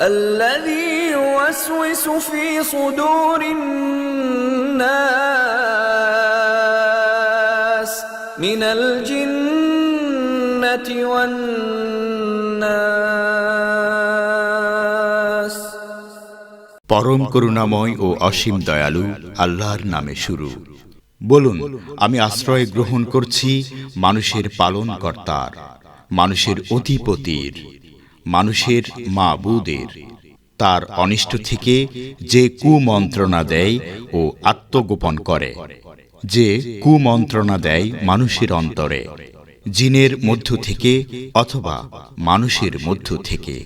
الذي يوسوس في صدور الناس من الجنة والناس পরম করুণাময় ও অসীম দয়ালু আল্লাহর নামে শুরু বলুন আমি আশ্রয় গ্রহণ করছি মানুষের পালন কর্তার মানুষের অধিপতির মানুষের মা বুদের তার অনিষ্ট থেকে যে কুমন্ত্রণা দেয় ও আত্মগোপন করে, যে কুমন্ত্রণা দেয় মানুষের অন্তরে, জিনের মধ্য থেকে অথবা মানুষের মধ্য থেকে।